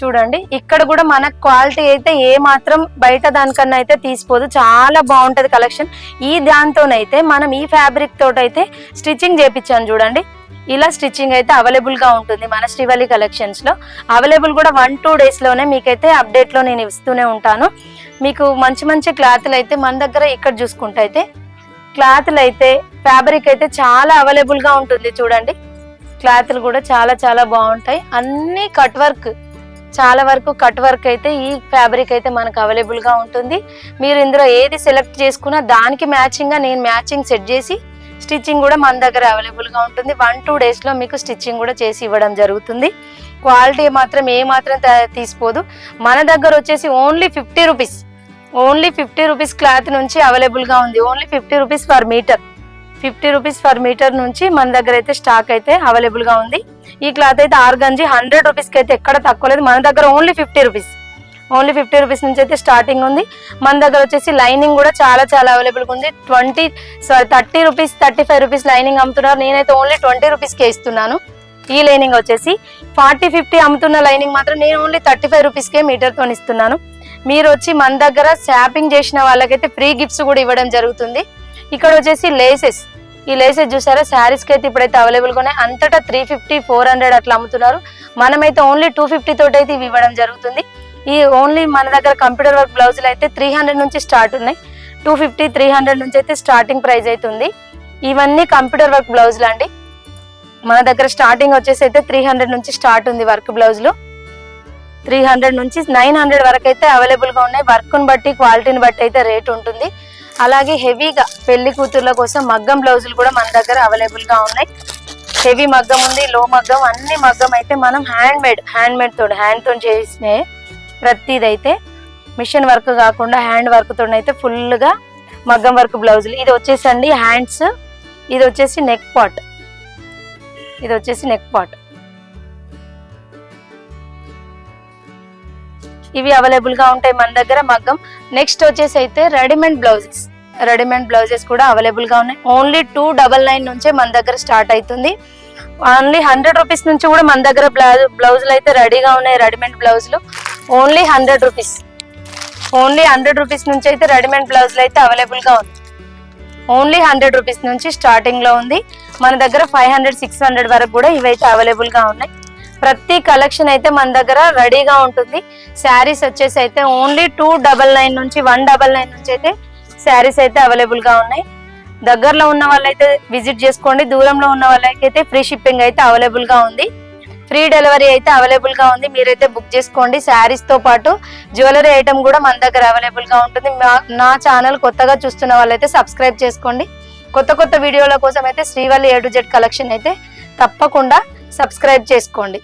చూడండి ఇక్కడ కూడా మన క్వాలిటీ అయితే ఏ మాత్రం బయట దానికన్నా అయితే తీసిపోదు. చాలా బాగుంటది కలెక్షన్. ఈ దాంతోనైతే మనం ఈ ఫ్యాబ్రిక్ తోటైతే స్టిచ్చింగ్ చేపించాను చూడండి. ఇలా స్టిచ్చింగ్ అయితే అవైలబుల్గా ఉంటుంది మన శ్రీవల్లి కలెక్షన్స్లో. అవైలబుల్ కూడా వన్ టూ డేస్లోనే మీకైతే అప్డేట్లో నేను ఇస్తూనే ఉంటాను. మీకు మంచి మంచి క్లాత్లు అయితే మన దగ్గర ఇక్కడ చూసుకుంటే అయితే క్లాత్లు అయితే ఫ్యాబ్రిక్ అయితే చాలా అవైలబుల్గా ఉంటుంది చూడండి. క్లాత్లు కూడా చాలా చాలా బాగుంటాయి. అన్ని కట్ వర్క్ చాలా వరకు కట్ వర్క్ అయితే ఈ ఫ్యాబ్రిక్ అయితే మనకు అవైలబుల్గా ఉంటుంది. మీరు ఇందులో ఏది సెలెక్ట్ చేసుకున్నా దానికి మ్యాచింగ్గా నేను మ్యాచింగ్ సెట్ చేసి స్టిచ్చింగ్ కూడా మన దగ్గర అవైలబుల్గా ఉంటుంది. వన్ టూ డేస్లో మీకు స్టిచ్చింగ్ కూడా చేసి ఇవ్వడం జరుగుతుంది. క్వాలిటీ మాత్రం ఏ మాత్రం తీసిపోదు మన దగ్గర వచ్చేసి only fifty rupees only fifty rupees cloth నుంచి అవైలబుల్గా ఉంది. Only fifty rupees per metre fifty rupees per metre నుంచి మన దగ్గర అయితే స్టాక్ అయితే అవైలబుల్గా ఉంది. ఈ క్లాత్ అయితే ఆర్గంజీ హండ్రెడ్ రూపీస్కి అయితే ఎక్కడ తక్కువ లేదు. మన దగ్గర only fifty rupees. Only fifty rupees నుంచి అయితే స్టార్టింగ్ ఉంది. మన దగ్గర వచ్చేసి లైనింగ్ కూడా చాలా చాలా అవైలబుల్గా ఉంది. Twenty sorry thirty rupees thirty five rupees lining అమ్ముతున్నారు. నేనైతే ఓన్లీ ట్వంటీ రూపీస్కే ఇస్తున్నాను. ఈ లైనింగ్ వచ్చేసి ఫార్టీ ఫిఫ్టీ అమ్ముతున్న లైనింగ్ మాత్రం నేను ఓన్లీ థర్టీ ఫైవ్ రూపీస్కే మీటర్తో ఇస్తున్నాను. మీరు వచ్చి మన దగ్గర షాపింగ్ చేసిన వాళ్ళకైతే ఫ్రీ గిఫ్ట్స్ కూడా ఇవ్వడం జరుగుతుంది. ఇక్కడ వచ్చేసి లేసెస్ ఈ లేసెస్ చూసారా? శారీస్కి అయితే ఇప్పుడైతే అవైలబుల్గా ఉన్నాయి. అంతటా త్రీ ఫిఫ్టీ ఫోర్ హండ్రెడ్ అట్లా అమ్ముతున్నారు. మనమైతే ఓన్లీ టూ ఫిఫ్టీ తోటి అయితే ఇవి ఇవ్వడం జరుగుతుంది. ఈ ఓన్లీ మన దగ్గర కంప్యూటర్ వర్క్ బ్లౌజులు అయితే త్రీ హండ్రెడ్ నుంచి స్టార్ట్ ఉన్నాయి. టూ ఫిఫ్టీ త్రీ హండ్రెడ్ నుంచి అయితే స్టార్టింగ్ ప్రైస్ అయితే ఉంది. ఇవన్నీ కంప్యూటర్ వర్క్ బ్లౌజులు అండి. మన దగ్గర స్టార్టింగ్ వచ్చేసి అయితే త్రీ హండ్రెడ్ నుంచి స్టార్ట్ ఉంది వర్క్ బ్లౌజులు త్రీ హండ్రెడ్ నుంచి నైన్ హండ్రెడ్ వరకు అయితే అవైలబుల్గా ఉన్నాయి. వర్క్ను బట్టి క్వాలిటీని బట్టి అయితే రేట్ ఉంటుంది. అలాగే హెవీగా పెళ్ళి కూతుర్ల కోసం మగ్గం బ్లౌజులు కూడా మన దగ్గర అవైలబుల్గా ఉన్నాయి. హెవీ మగ్గం ఉంది లో మగ్గం అన్ని మగ్గం అయితే మనం హ్యాండ్ మేడ్ హ్యాండ్ మేడ్ తోటి హ్యాండ్తో చేసిన ప్రతిదైతే మిషన్ వర్క్ కాకుండా హ్యాండ్ వర్క్ తోనైతే ఫుల్గా మగ్గం వర్క్ బ్లౌజులు. ఇది వచ్చేసండి హ్యాండ్స్ ఇది వచ్చేసి నెక్ పాట్. ఇది వచ్చేసి నెక్ పాట్. ఇవి అవైలబుల్గా ఉంటాయి మన దగ్గర మగ్గం. నెక్స్ట్ వచ్చేసి అయితే రెడీమేడ్ బ్లౌజెస్. రెడీమేడ్ బ్లౌజెస్ కూడా అవైలబుల్గా ఉన్నాయి. ఓన్లీ టూ డబల్ నైన్ నుంచే మన దగ్గర స్టార్ట్ అవుతుంది ఓన్లీ హండ్రెడ్ రూపీస్ నుంచి కూడా మన దగ్గర బ్లౌజులు అయితే రెడీగా ఉన్నాయి రెడీమేడ్ బ్లౌజులు. Only hundred rupees only hundred rupees నుంచి అయితే రెడీమేడ్ బ్లౌజులు అయితే అవైలబుల్గా ఉంది ఓన్లీ హండ్రెడ్ రూపీస్ నుంచి స్టార్టింగ్లో ఉంది. మన దగ్గర ఫైవ్ హండ్రెడ్ సిక్స్ హండ్రెడ్ వరకు కూడా ఇవైతే అవైలబుల్గా ఉన్నాయి. ప్రతి కలెక్షన్ అయితే మన దగ్గర రెడీగా ఉంటుంది. శారీస్ వచ్చేసి అయితే ఓన్లీ టూ డబల్ నైన్ నుంచి వన్ డబల్ నైన్ నుంచి అయితే శారీస్ అయితే అవైలబుల్గా ఉన్నాయి. దగ్గరలో ఉన్న వాళ్ళైతే విజిట్ చేసుకోండి. దూరంలో ఉన్న వాళ్ళకైతే ఫ్రీ షిప్పింగ్ అయితే అవైలబుల్గా ఉంది. ఫ్రీ డెలివరీ అయితే అవైలబుల్గా ఉంది. మీరైతే బుక్ చేసుకోండి. శారీస్తో పాటు జ్యువెలరీ ఐటమ్ కూడా మన దగ్గర అవైలబుల్గా ఉంటుంది. మా- నా ఛానల్ కొత్తగా చూస్తున్న వాళ్ళైతే సబ్స్క్రైబ్ చేసుకోండి. కొత్త కొత్త వీడియోల కోసం అయితే శ్రీవల్లి ఏడు జెడ్ కలెక్షన్ అయితే తప్పకుండా సబ్స్క్రైబ్ చేసుకోండి.